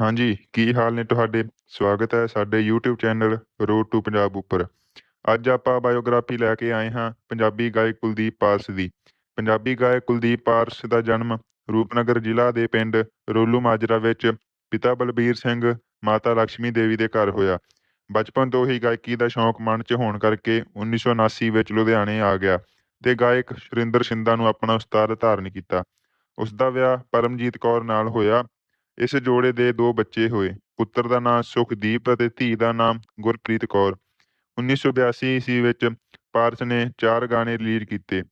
ਹਾਂਜੀ, ਕੀ ਹਾਲ ਨੇ ਤੁਹਾਡੇ? ਸਵਾਗਤ ਹੈ ਸਾਡੇ YouTube channel road to Punjab ਉੱਪਰ। ਅੱਜ ਆਪਾਂ ਬਾਇਓਗ੍ਰਾਫੀ ਲੈ ਕੇ ਆਏ ਹਾਂ ਪੰਜਾਬੀ ਗਾਇਕ ਕੁਲਦੀਪ ਪਾਰਸ ਦੀ। ਪੰਜਾਬੀ ਗਾਇਕ ਕੁਲਦੀਪ ਪਾਰਸ ਦਾ ਜਨਮ ਰੂਪਨਗਰ ਜ਼ਿਲ੍ਹਾ ਦੇ ਪਿੰਡ ਰੋਲੂ ਮਾਜਰਾ ਵਿੱਚ ਪਿਤਾ ਬਲਬੀਰ ਸਿੰਘ, ਮਾਤਾ ਲక్ష్ਮੀ ਦੇਵੀ ਦੇ ਘਰ ਹੋਇਆ। ਬਚਪਨ ਤੋਂ ਹੀ ਗਾਇਕੀ ਦਾ ਸ਼ੌਂਕ ਮਨ 'ਚ ਹੋਣ ਕਰਕੇ 1979 ਵਿੱਚ ਲੁਧਿਆਣੇ ਆ ਗਿਆ ਤੇ ਗਾਇਕ ਸੁਰਿੰਦਰ ਸ਼ਿੰਦਾ ਨੂੰ ਆਪਣਾ ਉਸਤਾਦ ਧਾਰਨ ਕੀਤਾ। ਉਸ ਦਾ ਵਿਆਹ ਪਰਮਜੀਤ ਕੌਰ ਨਾਲ ਹੋਇਆ। ਇਸ ਜੋੜੇ ਦੇ ਦੋ ਬੱਚੇ ਹੋਏ। ਪੁੱਤਰ ਦਾ ਨਾਂ ਸੁਖਦੀਪ ਅਤੇ ਧੀ ਦਾ ਨਾਮ ਗੁਰਪ੍ਰੀਤ ਕੌਰ। 1982 ਈਸਵੀ ਵਿੱਚ ਪਾਰਸ ਨੇ ਚਾਰ ਗਾਣੇ ਰਿਲੀਜ਼ ਕੀਤੇ।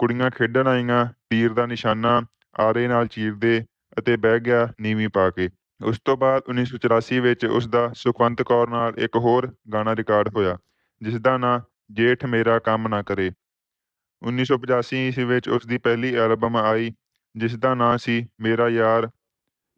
ਕੁੜੀਆਂ ਖੇਡਣ ਆਈਆਂ, ਤੀਰ ਦਾ ਨਿਸ਼ਾਨਾ, ਆਰੇ ਨਾਲ ਚੀਰਦੇ ਅਤੇ ਬਹਿ ਗਿਆ ਨੀਵੀਂ ਪਾ ਕੇ। ਉਸ ਤੋਂ ਬਾਅਦ 1984 ਵਿੱਚ ਉਸ ਦਾ ਸੁਖਵੰਤ ਕੌਰ ਨਾਲ ਇੱਕ ਹੋਰ ਗਾਣਾ ਰਿਕਾਰਡ ਹੋਇਆ ਜਿਸ ਦਾ ਨਾਂ ਜੇਠ ਮੇਰਾ ਕੰਮ ਨਾ ਕਰੇ। 1985 ਈਸਵੀ ਵਿੱਚ ਉਸ ਦੀ ਪਹਿਲੀ ਐਲਬਮ ਆਈ ਜਿਸ ਦਾ ਨਾਂ ਸੀ ਮੇਰਾ ਯਾਰ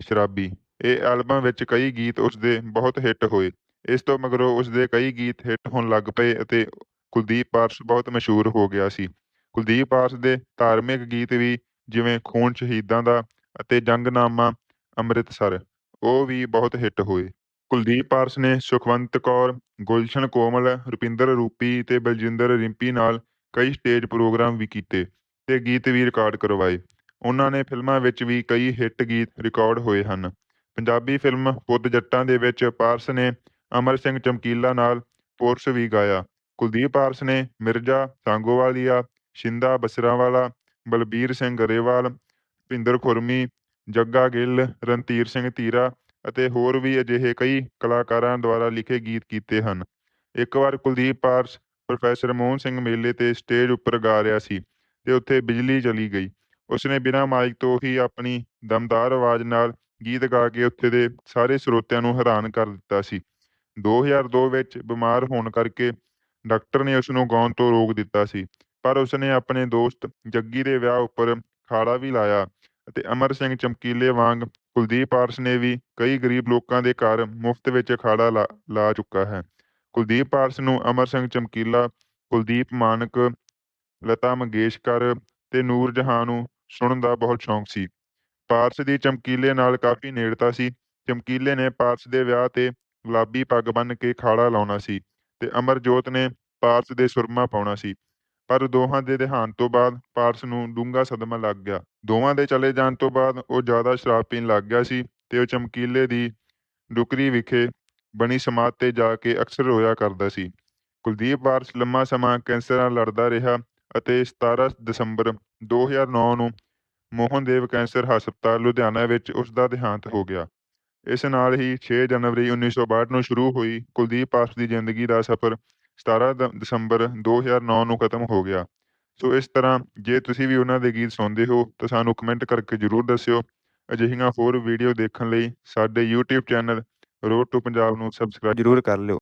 ਸ਼ਰਾਬੀ। ਇਹ ਐਲਬਮ ਵਿੱਚ ਕਈ ਗੀਤ ਉਸਦੇ ਬਹੁਤ ਹਿੱਟ ਹੋਏ। ਇਸ ਤੋਂ ਮਗਰੋਂ ਉਸਦੇ ਕਈ ਗੀਤ ਹਿੱਟ ਹੋਣ ਲੱਗ ਪਏ ਅਤੇ ਕੁਲਦੀਪ ਪਾਰਸ ਬਹੁਤ ਮਸ਼ਹੂਰ ਹੋ ਗਿਆ ਸੀ। ਕੁਲਦੀਪ ਪਾਰਸ ਦੇ ਧਾਰਮਿਕ ਗੀਤ ਵੀ ਜਿਵੇਂ ਖੂਨ ਸ਼ਹੀਦਾਂ ਦਾ ਅਤੇ ਜੰਗਨਾਮਾ ਅੰਮ੍ਰਿਤਸਰ ਉਹ ਵੀ ਬਹੁਤ ਹਿੱਟ ਹੋਏ। ਕੁਲਦੀਪ ਪਾਰਸ ਨੇ ਸੁਖਵੰਤ ਕੌਰ, ਗੁਲਸ਼ਨ ਕੋਮਲ, ਰੁਪਿੰਦਰ ਰੂਪੀ ਤੇ ਬਲਜਿੰਦਰ ਰਿੰਪੀ ਨਾਲ ਕਈ ਸਟੇਜ ਪ੍ਰੋਗਰਾਮ ਵੀ ਕੀਤੇ ਤੇ ਗੀਤ ਵੀ ਰਿਕਾਰਡ ਕਰਵਾਏ। ਉਹਨਾਂ ਨੇ ਫਿਲਮਾਂ ਵਿੱਚ ਵੀ ਕਈ ਹਿੱਟ ਗੀਤ ਰਿਕਾਰਡ ਹੋਏ ਹਨ। ਪੰਜਾਬੀ ਫਿਲਮ ਪੁੱਤ ਜੱਟਾਂ ਦੇ ਵਿੱਚ ਪਾਰਸ ਨੇ ਅਮਰ ਸਿੰਘ ਚਮਕੀਲਾ ਨਾਲ ਪੋਰਸ ਵੀ ਗਾਇਆ। ਕੁਲਦੀਪ ਪਾਰਸ ਨੇ ਮਿਰਜ਼ਾ, ਸਾਂਗੋਵਾਲੀਆ, ਸ਼ਿੰਦਾ ਬਸਰਾਂਵਾਲਾ, ਬਲਬੀਰ ਸਿੰਘ ਗਰੇਵਾਲ, ਭਿੰਦਰ ਖੁਰਮੀ, ਜੱਗਾ ਗਿੱਲ, ਰਣਧੀਰ ਸਿੰਘ ਧੀਰਾ ਅਤੇ ਹੋਰ ਵੀ ਅਜਿਹੇ ਕਈ ਕਲਾਕਾਰਾਂ ਦੁਆਰਾ ਲਿਖੇ ਗੀਤ ਕੀਤੇ ਹਨ। ਇੱਕ ਵਾਰ ਕੁਲਦੀਪ ਪਾਰਸ ਪ੍ਰੋਫੈਸਰ ਮੋਹਨ ਸਿੰਘ ਮੇਲੇ ਤੇ ਸਟੇਜ ਉੱਪਰ ਗਾ ਰਿਹਾ ਸੀ ਤੇ ਉੱਥੇ ਬਿਜਲੀ ਚਲੀ ਗਈ। ਉਸਨੇ ਬਿਨਾਂ ਮਾਈਕ ਤੋਂ ਹੀ ਆਪਣੀ ਦਮਦਾਰ ਆਵਾਜ਼ ਨਾਲ ਗੀਤ ਗਾ ਕੇ ਉੱਥੇ ਦੇ ਸਾਰੇ ਸਰੋਤਿਆਂ ਨੂੰ ਹੈਰਾਨ ਕਰ ਦਿੱਤਾ ਸੀ। 2002 ਵਿੱਚ ਬਿਮਾਰ ਹੋਣ ਕਰਕੇ ਡਾਕਟਰ ਨੇ ਉਸਨੂੰ ਗਾਉਣ ਤੋਂ ਰੋਕ ਦਿੱਤਾ ਸੀ ਪਰ ਉਸਨੇ ਆਪਣੇ ਦੋਸਤ ਜੱਗੀ ਦੇ ਵਿਆਹ ਉੱਪਰ ਖਾੜਾ ਵੀ ਲਾਇਆ ਅਤੇ ਅਮਰ ਸਿੰਘ ਚਮਕੀਲੇ ਵਾਂਗ ਕੁਲਦੀਪ ਪਾਰਸ ਨੇ ਵੀ ਕਈ ਗਰੀਬ ਲੋਕਾਂ ਦੇ ਘਰ ਮੁਫਤ ਵਿੱਚ ਅਖਾੜਾ ਲਾ, ਲਾ ਚੁੱਕਾ ਹੈ। ਕੁਲਦੀਪ ਪਾਰਸ ਨੂੰ ਅਮਰ ਸਿੰਘ ਚਮਕੀਲਾ, ਕੁਲਦੀਪ ਮਾਨਕ, ਲਤਾ ਮੰਗੇਸ਼ਕਰ ਤੇ ਨੂਰ ਜਹਾਂ ਨੂੰ ਸੁਣਨ ਦਾ ਬਹੁਤ ਸ਼ੌਂਕ ਸੀ। ਪਾਰਸ ਦੀ ਚਮਕੀਲੇ ਨਾਲ ਕਾਫੀ ਨੇੜਤਾ ਸੀ। ਚਮਕੀਲੇ ਨੇ ਪਾਰਸ ਦੇ ਵਿਆਹ ਤੇ ਗੁਲਾਬੀ ਪੱਗ ਬੰਨ੍ਹ ਕੇ ਖਾੜਾ ਲਾਉਣਾ ਸੀ ਤੇ ਅਮਰਜੋਤ ਨੇ ਪਾਰਸ ਦੇ ਸੁਰਮਾ ਪਾਉਣਾ ਸੀ। ਪਰ ਦੋਹਾਂ ਦੇ ਦੇਹਾਂਤ ਤੋਂ ਬਾਅਦ ਪਾਰਸ ਨੂੰ ਡੂੰਘਾ ਸਦਮਾ ਲੱਗ ਗਿਆ। ਦੋਵਾਂ ਦੇ ਚਲੇ ਜਾਣ ਤੋਂ ਬਾਅਦ ਉਹ ਜ਼ਿਆਦਾ ਸ਼ਰਾਬ ਪੀਣ ਲੱਗ ਗਿਆ ਸੀ ਤੇ ਉਹ ਚਮਕੀਲੇ ਦੀ ਡੁਕਰੀ ਵਿਖੇ ਬਣੀ ਸਮਾਧ ਤੇ ਜਾ ਕੇ ਅਕਸਰ ਰੋਇਆ ਕਰਦਾ ਸੀ। ਕੁਲਦੀਪ ਪਾਰਸ ਲੰਮਾ ਸਮਾਂ ਕੈਂਸਰ ਨਾਲ ਲੜਦਾ ਰਿਹਾ ਅਤੇ 17 ਦਸੰਬਰ 2009 ਨੂੰ ਮੋਹਨਦੇਵ ਕੈਂਸਰ ਹਸਪਤਾਲ ਲੁਧਿਆਣਾ ਵਿੱਚ ਉਸ ਦਾ ਦੇਹਾਂਤ ਹੋ ਗਿਆ। ਇਸ ਨਾਲ ਹੀ 6 ਜਨਵਰੀ 1962 ਨੂੰ ਸ਼ੁਰੂ ਹੋਈ ਕੁਲਦੀਪ ਪਾਰਸ ਦੀ ਜ਼ਿੰਦਗੀ ਦਾ ਸਫ਼ਰ 17 ਦ- ਦਸੰਬਰ 2009 ਨੂੰ ਖਤਮ ਹੋ ਗਿਆ। ਸੋ ਇਸ ਤਰ੍ਹਾਂ ਜੇ ਤੁਸੀਂ ਵੀ ਉਹਨਾਂ ਦੇ ਗੀਤ ਸੁਣਦੇ ਹੋ ਤਾਂ ਸਾਨੂੰ ਕਮੈਂਟ ਕਰਕੇ ਜ਼ਰੂਰ ਦੱਸਿਓ। ਅਜਿਹੀਆਂ ਹੋਰ ਵੀਡੀਓ ਦੇਖਣ ਲਈ ਸਾਡੇ YouTube channel road to Punjab ਨੂੰ ਸਬਸਕ੍ਰਾਈਬ ਜ਼ਰੂਰ ਕਰ ਲਿਓ